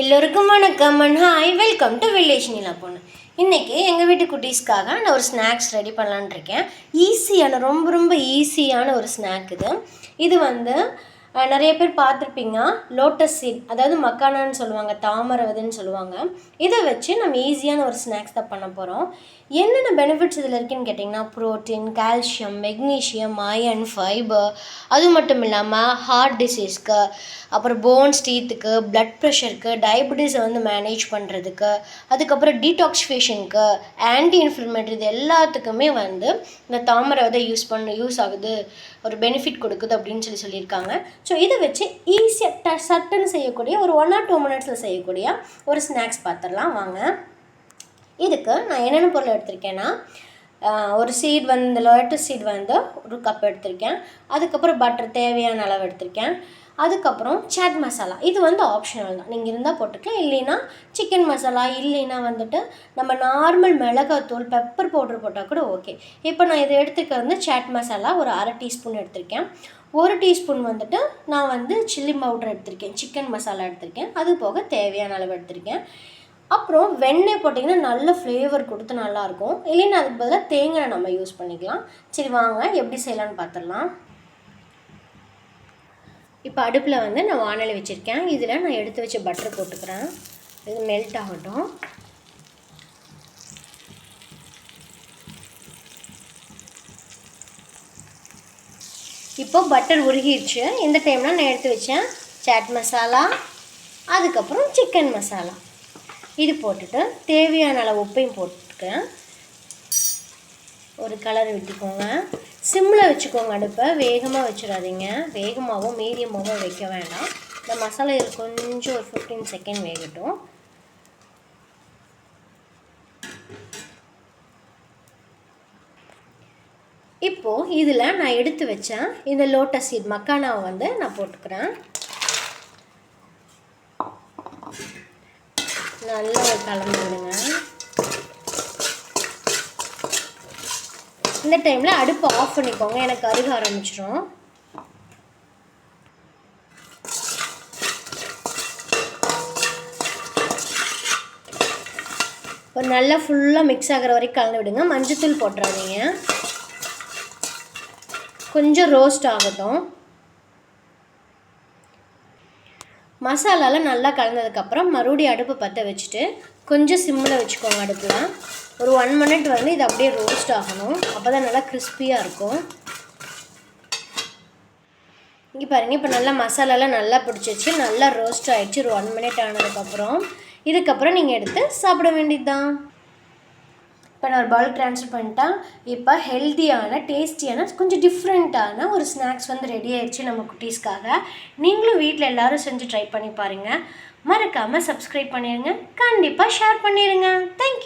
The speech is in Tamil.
எல்லோருக்கும் வணக்கம் and hi welcome to village Neela பொண்ணு இன்றைக்கி எங்கள் வீட்டு குட்டீஸ்க்காக நான் ஒரு ஸ்நாக்ஸ் ரெடி பண்ணலான்னு இருக்கேன். ஈஸியான ரொம்ப ரொம்ப ஈஸியான ஒரு ஸ்நாக் இது. இது வந்து நிறைய பேர் பார்த்துருப்பீங்க. லோட்டஸ் சீட் அதாவது மக்கானான்னு சொல்லுவாங்க தாமரை விதைன்னு சொல்லுவாங்க. இதை வச்சு நம்ம ஈஸியான ஒரு ஸ்நாக்ஸ் தான் பண்ண போகிறோம் என்னென்ன பெனிஃபிட்ஸ் இதில் இருக்குன்னு கேட்டிங்கன்னா protein calcium magnesium iron fibre அது மட்டும் இல்லாமல் ஹார்ட் டிசீஸ்க்கு அப்புறம் போன்ஸ் டீத்துக்கு பிளட் ப்ரெஷருக்கு டயபிட்டிஸை வந்து மேனேஜ் பண்ணுறதுக்கு அதுக்கப்புறம் டீடாக்சிஃபிகேஷனுக்கு ஆன்டி இன்ஃப்ளமேட்டரி இது எல்லாத்துக்குமே வந்து இந்த தாமரை விதை யூஸ் பண்ண யூஸ் ஆகுது ஒரு பெனிஃபிட் கொடுக்குது அப்படின்னு சொல்லி சொல்லியிருக்காங்க. ஸோ இதை வச்சு ஈஸியாக ட சட்டுன்னு செய்யக்கூடிய ஒரு ஒன் ஆர் டூ மினிட்ஸில் செய்யக்கூடிய ஒரு ஸ்நாக்ஸ் பார்த்துடலாம் வாங்க. இதுக்கு நான் என்னென்ன பொருள் எடுத்திருக்கேன்னா ஒரு சீட் வந்து இந்த லோட்டஸ் சீட் வந்து ஒரு கப் எடுத்திருக்கேன். அதுக்கப்புறம் பட்டர் தேவையான அளவு எடுத்திருக்கேன். அதுக்கப்புறம் சாட் மசாலா இது வந்து ஆப்ஷனல் தான். நீங்கள் இருந்தால் போட்டுக்கலாம். இல்லைன்னா சிக்கன் மசாலா இல்லைன்னா வந்துட்டு நம்ம நார்மல் மிளகாத்தூள் பெப்பர் பவுடர் போட்டால் கூட ஓகே இப்போ நான் இதை எடுத்துக்க வந்து சாட் மசாலா ஒரு அரை டீஸ்பூன் எடுத்திருக்கேன். ஒரு டீஸ்பூன் வந்துட்டு நான் வந்து சில்லி பவுடர் எடுத்திருக்கேன். சிக்கன் மசாலா எடுத்திருக்கேன். அது போக தேவையான அளவு எடுத்திருக்கேன். அப்புறம் வெண்ணெய் போட்டிங்கன்னா நல்ல ஃப்ளேவர் கொடுத்து நல்லாயிருக்கும். இல்லைன்னா அதுக்கு பதிலாக தேங்காய் நம்ம யூஸ் பண்ணிக்கலாம். சரி வாங்க. எப்படி செய்யலாம்னு பார்த்துடலாம் இப்போ அடுப்பில் வந்து நான் வானலை வச்சுருக்கேன். இதில் நான் எடுத்து வச்ச பட்டர் போட்டுக்கிறேன். இது மெல்ட் ஆகட்டும். இப்போ பட்டர் உருகிடுச்சு. இந்த டைமில் நான் எடுத்து வச்சேன் சாட் மசாலா அதுக்கப்புறம் சிக்கன் மசாலா இது போட்டுட்டு தேவையான அளவு உப்பையும் போட்டுக்கிறேன். ஒரு கலர் விட்டுக்கோங்க. சிம்மில் வச்சுக்கோங்க அடுப்பை. வேகமாக வச்சிடாதீங்க. வேகமாகவும் மீடியமாகவும் வைக்க வேண்டாம். இந்த மசாலா இது கொஞ்சம் ஒரு ஃபிஃப்டீன் செகண்ட் வேகட்டும். இப்போது இதில் நான் எடுத்து வச்சேன் இந்த லோட்டஸ் சீட் மக்கானாவை வந்து நான் போட்டுக்கிறேன். நல்லா கலந்து விடுங்க இந்த டைமில் அடுப்பு ஆஃப் பண்ணிக்கோங்க. எனக்கு அருக ஆரம்பிச்சிடும் ஒரு நல்லா ஃபுல்லாக மிக்ஸ் ஆகிற வரைக்கும் கலந்து விடுங்க. மஞ்சத்தூள் போட்டுறாதீங்க. கொஞ்சம் ரோஸ்ட் ஆகட்டும். மசாலாலாம் நல்லா கலந்ததுக்கப்புறம் மறுபடியும் அடுப்பு பற்ற வச்சுட்டு கொஞ்சம் சிம்மில் வச்சுக்கோங்க அடுப்பில். ஒரு ஒன் மினிட் வந்து இது அப்படியே ரோஸ்ட் ஆகணும். அப்போ தான் நல்லா கிறிஸ்பியாக இருக்கும். இங்கே பாருங்கள் இப்போ நல்லா மசாலாலாம் நல்லா பிடிச்சிச்சு நல்லா ரோஸ்ட் ஆகிடுச்சு ஒரு ஒன் மினிட் ஆனதுக்கப்புறம். இதுக்கப்புறம் நீங்கள் எடுத்து சாப்பிட வேண்டியது தான் இப்போ நான் ஒரு பவுல் ட்ரான்ஸ்ஃபர் பண்ணிட்டேன். இப்போ ஹெல்த்தியான டேஸ்டியான கொஞ்சம் டிஃப்ரெண்ட்டான ஒரு ஸ்நாக்ஸ் வந்து ரெடி ஆயிடுச்சு நம்ம குட்டீஸ்க்காக. நீங்களும் வீட்டில் எல்லோரும் செஞ்சு ட்ரை பண்ணி பாருங்கள் மறக்காமல் சப்ஸ்கிரைப் பண்ணிடுங்க கண்டிப்பாக ஷேர் பண்ணிடுங்க தேங்க்யூ